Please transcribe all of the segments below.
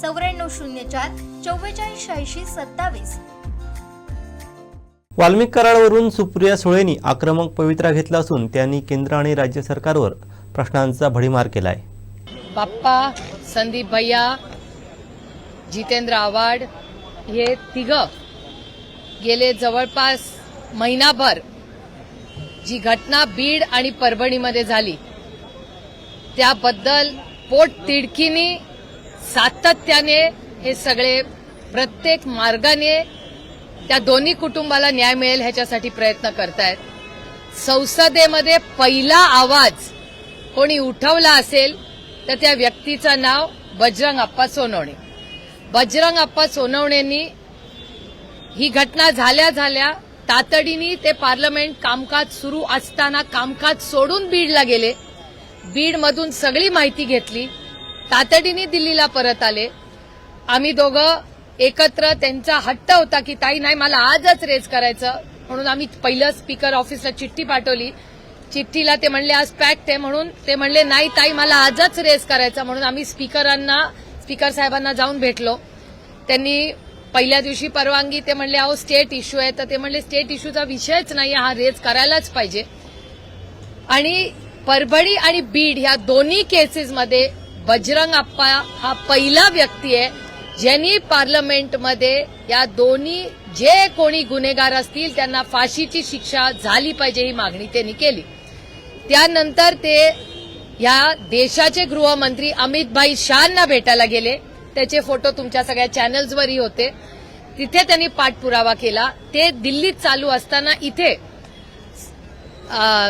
चौऱ्याण्णव शून्य चार चव्वेचाळीस शहाऐंशी सत्तावीस. वाल्मिक कराडावरून सुप्रिया सुळेंनी आक्रमक पवित्रा घेतला असून त्यांनी केंद्र आणि राज्य सरकारवर प्रश्नांचा भडीमार केलाय. बाप्पा संदीप भैया जितेंद्र आव्हाड हे तिघ गेले जवळपास महिनाभर जी घटना बीड आणि परभणीमध्ये झाली. त्याबद्दल पोट तिडकीनी सातत्याने हे सगळे प्रत्येक मार्गाने त्या दोन्ही कुटुंबाला न्याय मिळेल ह्याच्यासाठी प्रयत्न करतायत. संसदेमध्ये पहिला आवाज कोणी उठवला असेल तर त्या व्यक्तीचं नाव बजरंग अप्पा सोनवणे. बजरंग अप्पा सोनवणेंनी ही घटना झाल्या झाल्या तातडीने ते पार्लमेंट कामकाज सुरू असताना कामकाज सोडून बीडला गेले. बीडमधून सगळी माहिती घेतली. तातडीने दिल्लीला परत आले. आम्ही दोघं एकत्र त्यांचा हट्ट होता की ताई नाही मला आजच रेज करायचं. म्हणून आम्ही पहिलं स्पीकर ऑफिसला चिठ्ठी पाठवली. चिठ्ठीला ते म्हणले आज पॅक्ट आहे. म्हणून ते म्हणले नाही ताई मला आजच रेज करायचा. म्हणून आम्ही स्पीकरांना स्पीकर साहेबांना जाऊन भेटलो. त्यांनी पहिल्या दिवशी परवानगी ते म्हणले अहो स्टेट इश्यू आहे. तर ते म्हणले स्टेट इश्यूचा विषयच नाही हा रेज करायलाच पाहिजे. आणि परभणी आणि बीड ह्या दोन्ही केसेसमध्ये बजरंग अप्पा हा पहिला व्यक्ती आहे ज्यांनी पार्लमेंटमध्ये या दोन्ही जे कोणी गुन्हेगार असतील त्यांना फाशीची शिक्षा झाली पाहिजे ही मागणी त्यांनी केली. त्यानंतर ते या देशाचे गृहमंत्री अमित भाई शहांना भेटायला गेले. त्याचे फोटो तुमच्या सगळ्या चॅनल्सवरही होते. तिथे त्यांनी पाठपुरावा केला. ते दिल्लीत चालू असताना इथे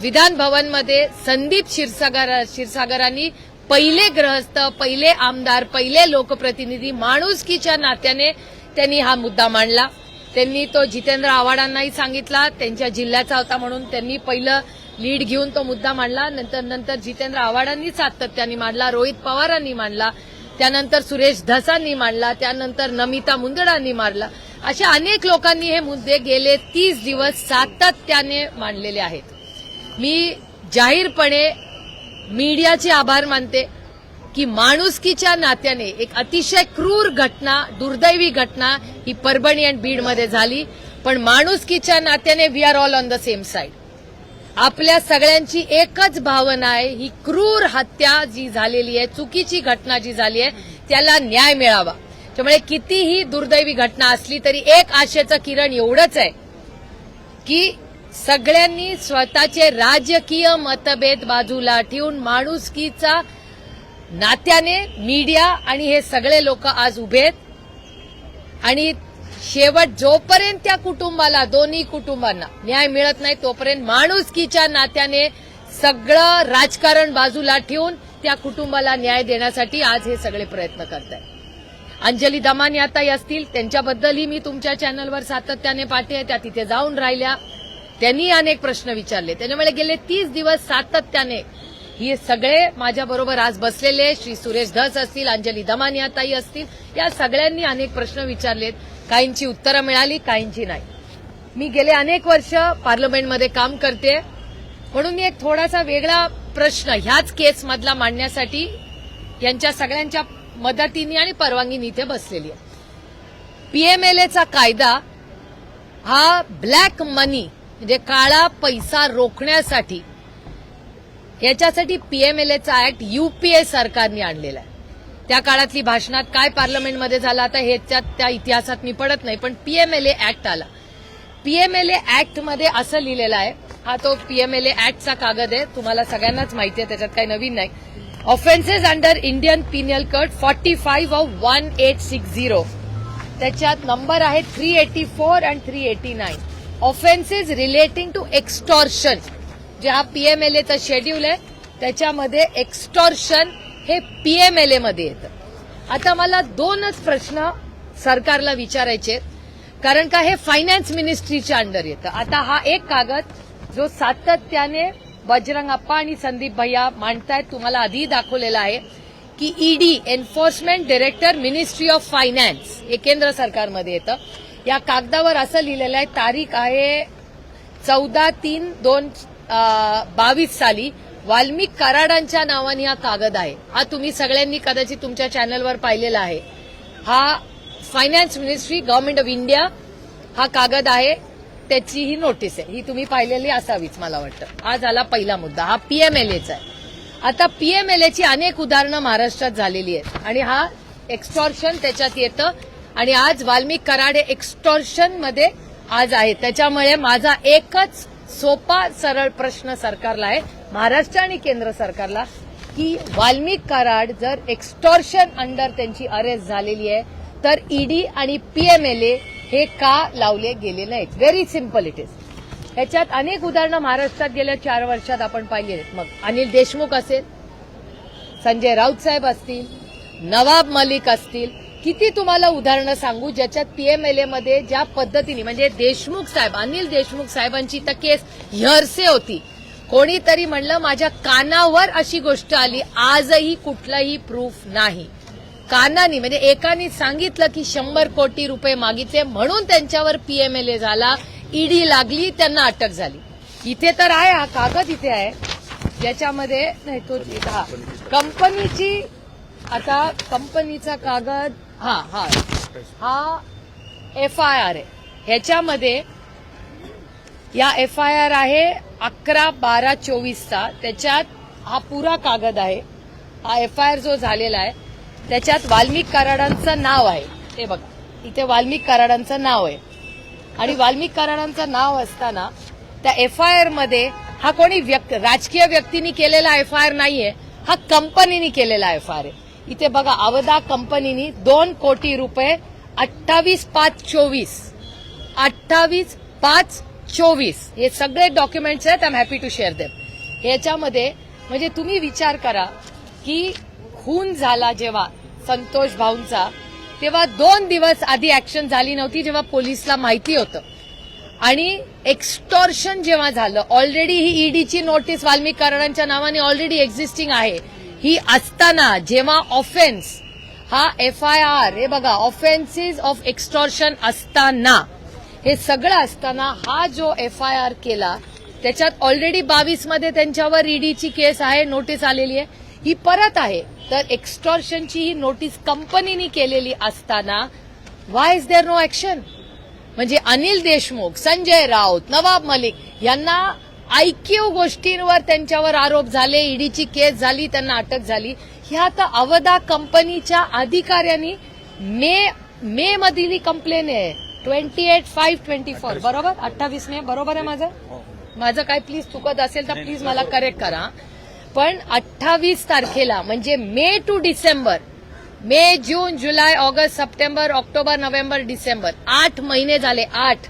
विधान भवनमध्ये संदीप क्षीरसागर क्षीरसागरांनी पहिले ग्रहस्थ पहिले आमदार पहिले लोकप्रतिनिधी माणुसकीच्या नात्याने त्यांनी हा मुद्दा मांडला. त्यांनी तो जितेंद्र आव्हाडांनाही सांगितला त्यांच्या जिल्ह्याचा होता म्हणून त्यांनी पहिलं लीड घेऊन तो मुद्दा मांडला. नंतर नंतर जितेंद्र आव्हाडांनी सातत्याने मांडला रोहित पवारांनी मांडला त्यानंतर सुरेश धसांनी मांडला त्यानंतर नमिता मुंदडांनी मांडला अशा अनेक लोकांनी हे मुद्दे गेले तीस दिवस सातत्याने मांडलेले आहेत. मी जाहीरपणे मीडियाचे आभार मानते की माणुसकीच्या नात्याने एक अतिशय क्रूर घटना दुर्दैवी घटना ही परभणी आणि बीडमध्ये झाली. पण माणुसकीच्या नात्याने we are all on the same side आपल्या सगळ्यांची एकच भावना आहे ही क्रूर हत्या जी झालेली आहे चुकीची घटना जी झाली आहे त्याला न्याय मिळावा. त्यामुळे कितीही दुर्दैवी घटना असली तरी एक आशेचं किरण एवढंच आहे की सगळ्यांनी स्वतःचे राजकीय मतभेद बाजूला ठेवून माणुसकीचा नात्याने मीडिया आणि हे सगळे लोक आज उभे आहेत. आणि शेवट जोपर्यंत त्या कुटुंबाला दोन्ही कुटुंबांना न्याय मिळत नाही तोपर्यंत माणुसकीच्या नात्याने सगळं राजकारण बाजूला ठेवून त्या कुटुंबाला न्याय देण्यासाठी आज हे सगळे प्रयत्न करत आहेत अंजली दमानी आता असतील. त्यांच्याबद्दलही मी तुमच्या चॅनलवर सातत्याने पाठी आहे त्या तिथे जाऊन राहिल्या. त्यांनी अनेक प्रश्न विचारले. त्याच्यामुळे गेले तीस दिवस सातत्याने हे सगळे माझ्याबरोबर आज बसलेले श्री सुरेश धस असतील अंजली दमानियाताई असतील या सगळ्यांनी अनेक प्रश्न विचारलेत. काहींची उत्तरं मिळाली काहींची नाही. मी गेले अनेक वर्ष पार्लमेंटमध्ये काम करते. म्हणून मी एक थोडासा वेगळा प्रश्न ह्याच केसमधला मांडण्यासाठी यांच्या सगळ्यांच्या मदतीने आणि परवानगीने इथे बसलेली आहे. पीएमएलएचा कायदा हा ब्लॅक मनी म्हणजे काळा पैसा रोखण्यासाठी. याच्यासाठी पीएमएलएचा ऍक्ट युपीए सरकारने आणलेला आहे. त्या काळातली भाषणात काय पार्लमेंटमध्ये झालं आता ह्याच्यात त्या इतिहासात मी पडत नाही पण पीएमएलए ऍक्ट आला. पीएमएलए ऍक्टमध्ये असं लिहिलेलं आहे हा तो पीएमएलए ऍक्टचा कागद आहे तुम्हाला सगळ्यांनाच माहिती आहे त्याच्यात काही नवीन नाही. Offences under Indian penal code forty five of one eight six zero त्याच्यात नंबर आहे three eighty four and three eighty nine offences relating to extortion जे हा पीएमएलएचा शेड्यूल आहे त्याच्यामध्ये एक्स्टॉर्शन हे पीएमएलए मध्ये येतं. आता मला दोनच प्रश्न सरकारला विचारायचे कारण का हे फायनान्स मिनिस्ट्रीच्या अंडर येतं. आता हा एक कागद जो सातत्याने बजरंग अप्पा आणि संदीप भैया मांडतायत तुम्हाला आधी दाखवलेला आहे की ED enforcement director ministry of finance हे केंद्र सरकारमध्ये येतं. या कागदावर असं लिहिलेलं आहे तारीख आहे चौदा तीन दोन बावीस साली. वाल्मिक कराडांच्या नावाने हा कागद आहे. हा तुम्ही सगळ्यांनी कदाचित तुमच्या चॅनलवर पाहिलेला आहे. हा finance ministry government of India हा कागद आहे. त्याची ही नोटीस आहे. ही तुम्ही पाहिलेली असावीच मला वाटतं. हा झाला पहिला मुद्दा. हा पीएमएलएचा आहे. आता पीएमएलएची अनेक उदाहरणं महाराष्ट्रात झालेली आहेत. आणि हा एक्स्टॉर्शन त्याच्यात येतं. आणि आज वाल्मिक कराड हे एक्स्टॉर्शनमध्ये आज आहे त्याच्यामुळे माझा एकच सोपा सरळ प्रश्न सरकारला आहे. महाराष्ट्र आणि केंद्र सरकारला की वाल्मिक कराड जर एक्स्टॉर्शन अंडर त्यांची अरेस्ट झालेली आहे तर ईडी आणि पीएमएलए हे का लावले गेले नाहीत? व्हेरी सिंपल इट इज ह्याच्यात अनेक उदाहरणं महाराष्ट्रात गेल्या चार वर्षात आपण पाहिली आहेत. मग अनिल देशमुख असेल संजय राऊत साहेब असतील नवाब मलिक असतील किती तुम्हाला उदाहरणं सांगू ज्याच्यात पीएमएलए मध्ये ज्या पद्धतीने म्हणजे देशमुख साहेब अनिल देशमुख साहेबांची तर केस हिअरसे होती. कोणीतरी म्हणलं माझ्या कानावर अशी गोष्ट आली आजही कुठलाही प्रूफ नाही. कानानी म्हणजे एकानी सांगितलं की शंभर कोटी रुपये मागितले म्हणून त्यांच्यावर पीएमएलए झाला ईडी लागली त्यांना अटक झाली. इथे तर आहे हा कागद इथे आहे. ज्याच्यामध्ये नाही तो हा. कंपनीची आता कंपनीचा कागद हा हा. हा एफ आय आर आहे ह्याच्यामध्ये या एफ आय आर आहे अकरा बारा चोवीसचा. त्याच्यात हा पुरा कागद आहे. हा एफ आय आर जो झालेला आहे त्याच्यात वाल्मिक कराडांचं नाव आहे. ते बघा इथे वाल्मिक कराडांचं नाव आहे. आणि वाल्मिक कराडांचं नाव असताना त्या एफ आय आरमध्ये हा कोणी व्यक्ती राजकीय व्यक्तींनी केलेला एफ आय आर नाहीये हा कंपनीनी केलेला एफ आय आर आहे. इथे बघा अवधा कंपनीनी दोन कोटी रुपये अठ्ठावीस पाच चोवीस. अठ्ठावीस पाच चोवीस. हे सगळे डॉक्युमेंट्स आहेत I am happy to share them याच्यामध्ये म्हणजे तुम्ही विचार करा की खून झाला जेव्हा संतोष भाऊंचा तेव्हा दोन दिवस आधी ऍक्शन झाली नव्हती जेव्हा पोलिसला माहिती होतं. आणि एक्स्टॉर्शन जेव्हा झालं ऑलरेडी ही ईडीची नोटीस वाल्मिक कराडांच्या नावाने ऑलरेडी एक्झिस्टिंग आहे. ही असताना जेव्हा ऑफेन्स हा एफ आय आर हे बघा ऑफेन्सेस ऑफ एक्स्टॉर्शन असताना हे सगळं असताना हा जो एफ आय आर केला त्याच्यात ऑलरेडी बावीसमध्ये त्यांच्यावर ईडीची केस आहे नोटीस आलेली आहे. ही परत आहे. तर एक्स्टॉर्शनची ही नोटीस कंपनीनी केलेली असताना why is there no action म्हणजे अनिल देशमुख संजय राऊत नवाब मलिक यांना ऐक्यू गोष्टींवर त्यांच्यावर आरोप झाले ईडीची केस झाली त्यांना अटक झाली. ह्या आता अवधा कंपनीच्या अधिकाऱ्यांनी मे मे मधील कंप्लेन आहे. Twenty eight five twenty four बरोबर? अठ्ठावीस मे? बरोबर आहे माझं? माझं काय प्लीज चुकत असेल तर प्लीज मला करेक्ट करा. पण अठ्ठावीस तारखेला म्हणजे May to December May June July August September October November December आठ महिने झाले आठ.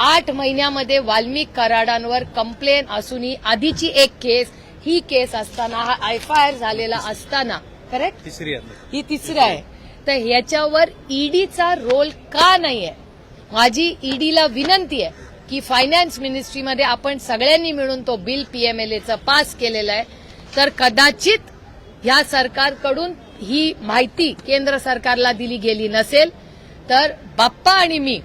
आठ महिन्यामध्ये वाल्मिक कराडांवर कंप्लेन असूनही आधीची एक केस ही केस असताना हा एफ आय आर झालेला असताना करेक्ट तिसरी ही तिसरी आहे. तर ह्याच्यावर ईडीचा रोल का नाहीये? माझी ईडीला विनंती आहे की फायनान्स मिनिस्ट्रीमध्ये आपण सगळ्यांनी मिळून तो बिल पीएमएलएचं पास केलेलं आहे. तर कदाचित ह्या सरकारकडून ही माहिती केंद्र सरकारला दिली गेली नसेल तर बाप्पा आणि मी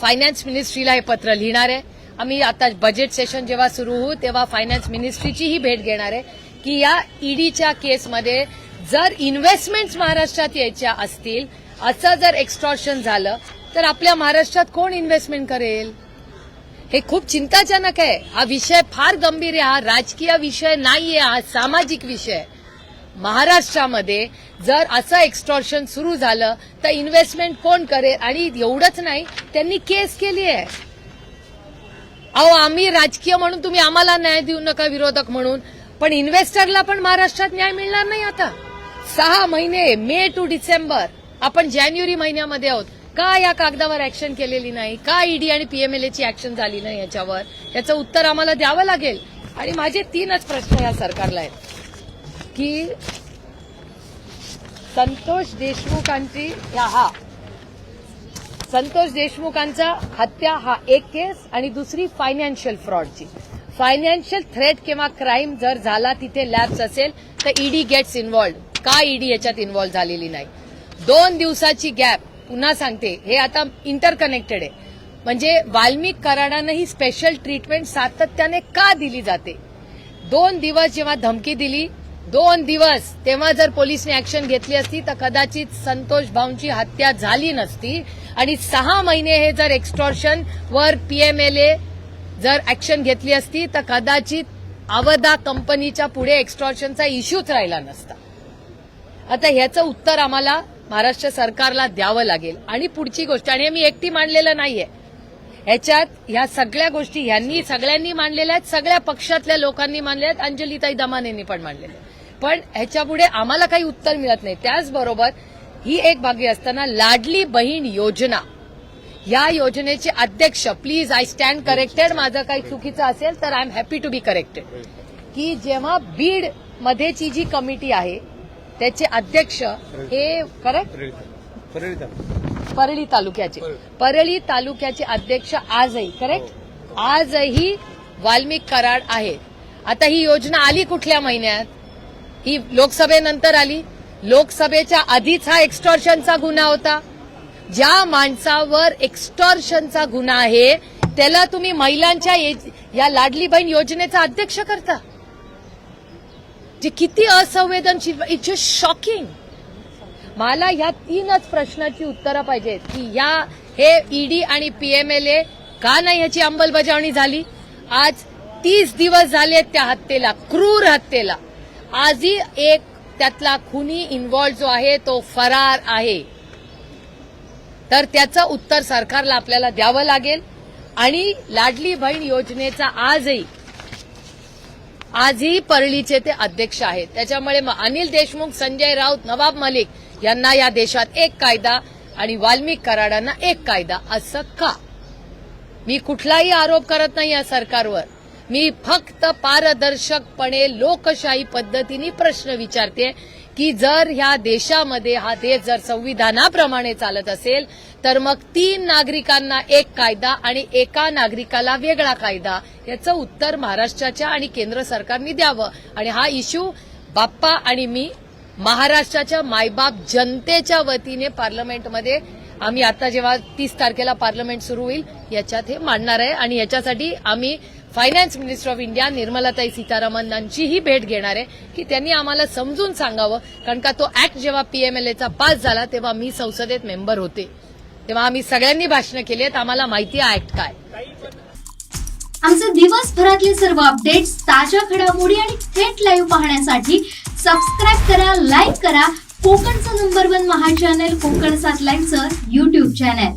फायनान्स मिनिस्ट्रीला हे पत्र लिहिणार आहे. आम्ही आता बजेट सेशन जेव्हा सुरू होऊ तेव्हा फायनान्स मिनिस्ट्रीचीही भेट घेणार आहे की या ईडीच्या केसमध्ये जर इन्व्हेस्टमेंट्स महाराष्ट्रात यायच्या असतील असं जर एक्स्ट्रॉशन झालं तर आपल्या महाराष्ट्रात कोण इन्व्हेस्टमेंट करेल? हे खूप चिंताजनक आहे. हा विषय फार गंभीर आहे. हा राजकीय विषय नाहीये. हा सामाजिक विषय आहे. महाराष्ट्रामध्ये जर असं एक्स्टॉर्शन सुरू झालं तर इन्व्हेस्टमेंट कोण करेल आणि एवढंच नाही त्यांनी केस केली आहे. अहो आम्ही राजकीय म्हणून तुम्ही आम्हाला न्याय देऊ नका विरोधक म्हणून. पण इन्व्हेस्टरला पण महाराष्ट्रात न्याय मिळणार नाही आता. सहा महिने मे टू डिसेंबर. आपण जानेवारी महिन्यामध्ये आहोत. का या कागदावर ऍक्शन केलेली नाही? का ईडी आणि पीएमएलएची ऍक्शन झाली नाही याच्यावर? याचं उत्तर आम्हाला द्यावं लागेल. आणि माझे तीनच प्रश्न या सरकारला आहेत. की संतोष देशमुखांची हा. संतोष देशमुखांचा हत्या हा एक केस आणि दुसरी फायनान्शियल फ्रॉडची फायनान्शियल थ्रेट किंवा क्राईम जर झाला तिथे लॅब्स असेल तर ईडी गेट्स इन्व्हॉल्ड का ईडी याच्यात इन्व्हॉल्व झालेली नाही? दोन दिवसाची गॅप पुन्हा सांगते हे आता इंटरकनेक्टेड आहे. म्हणजे वाल्मिक कराडानं ही स्पेशल ट्रीटमेंट सातत्याने का दिली जाते? दोन दिवस जेव्हा धमकी दिली दोन दिवस तेव्हा जर पोलिसने ऍक्शन घेतली असती तर कदाचित संतोष भाऊंची हत्या झाली नसती. आणि सहा महिने हे जर एक्स्टॉर्शन वर पीएमएलए जर ऍक्शन घेतली असती तर कदाचित अवधा कंपनीच्या पुढे एक्स्टॉर्शनचा इश्यूच राहिला नसता. आता ह्याचं उत्तर आम्हाला महाराष्ट्र सरकारला द्यावं लागेल. आणि पुढची गोष्ट आणि हे मी एकटी मांडलेलं नाहीये. ह्याच्यात ह्या सगळ्या गोष्टी ह्यांनी सगळ्यांनी मांडलेल्या आहेत सगळ्या पक्षातल्या लोकांनी मांडल्या आहेत. अंजलीताई दमानेंनी पण मांडलेल्या आहेत. पण ह्याच्यापुढे आम्हाला काही उत्तर मिळत नाही. त्याचबरोबर ही एक बागी असताना लाडली बहीण योजना. या योजनेचे अध्यक्ष प्लीज आय स्टँड करेक्टेड माझं काही चुकीचं असेल तर I am happy to be corrected की जेव्हा बीड मध्येची जी कमिटी आहे त्याचे अध्यक्ष हे करेक्ट परळी तालुक्याचे. परळी तालुक्याचे अध्यक्ष आजही करेक्ट आजही वाल्मिक कराड आहे आता ही योजना आली कुठल्या महिन्यात? ही लोकसभेनंतर आली. लोकसभेच्या आधीच हा एक्स्टॉर्शनचा गुन्हा होता. ज्या माणसावर एक्स्टॉर्शनचा गुन्हा आहे त्याला तुम्ही महिलांच्या ये- या लाडली बहीण योजनेचा अध्यक्ष करता. जे किती असंवेदनशील इट्स जस्ट शॉकिंग. मला ह्या तीनच प्रश्नाची उत्तरं पाहिजेत की या हे ईडी आणि पीएमएलए का नाही ह्याची अंमलबजावणी झाली? आज तीस दिवस झाले त्या हत्येला क्रूर हत्येला. आजही एक त्यातला खुनी इन्व्हॉल्व जो आहे तो फरार आहे. तर त्याचं उत्तर सरकारला आपल्याला द्यावं लागेल. आणि लाडली बहीण योजनेचा आजही आजही परळीचे ते अध्यक्ष आहेत. त्याच्यामुळे मग अनिल देशमुख संजय राऊत नवाब मलिक यांना या देशात एक कायदा आणि वाल्मिक कराडांना एक कायदा असं का? मी कुठलाही आरोप करत नाही या सरकारवर. मी फक्त पारदर्शकपणे लोकशाही पद्धतीने प्रश्न विचारते की जर ह्या देशामध्ये हा देश जर संविधानाप्रमाणे चालत असेल तर मग तीन नागरिकांना एक कायदा आणि एका नागरिकाला वेगळा कायदा याचं उत्तर महाराष्ट्राच्या आणि केंद्र सरकारने द्यावं. आणि हा इश्यू बाप्पा आणि मी महाराष्ट्राच्या मायबाप जनतेच्या वतीने पार्लमेंटमध्ये आम्ही आता जेव्हा तीस तारखेला पार्लमेंट सुरू होईल याच्यात हे मांडणार आहे. आणि याच्यासाठी आम्ही फायनान्स मिनिस्टर ऑफ इंडिया निर्मलाताई सीतारामन यांचीही भेट घेणार आहे की त्यांनी आम्हाला समजून सांगावं. कारण का तो ऍक्ट जेव्हा पीएमएलएचा पास झाला तेव्हा मी संसदेत मेंबर होते. तेव्हा आम्ही सगळ्यांनी भाषणं केली आहेत. आम्हाला माहिती आहे ऍक्ट काय. आमचे दिवसभरातले सर्व अपडेट्स ताज्या घडामोडी आणि थेट लाईव्ह पाहण्यासाठी सबस्क्राईब करा लाईक करा. कोकणचं नंबर वन महा चॅनल कोकण सात लाईनचं युट्यूब चॅनल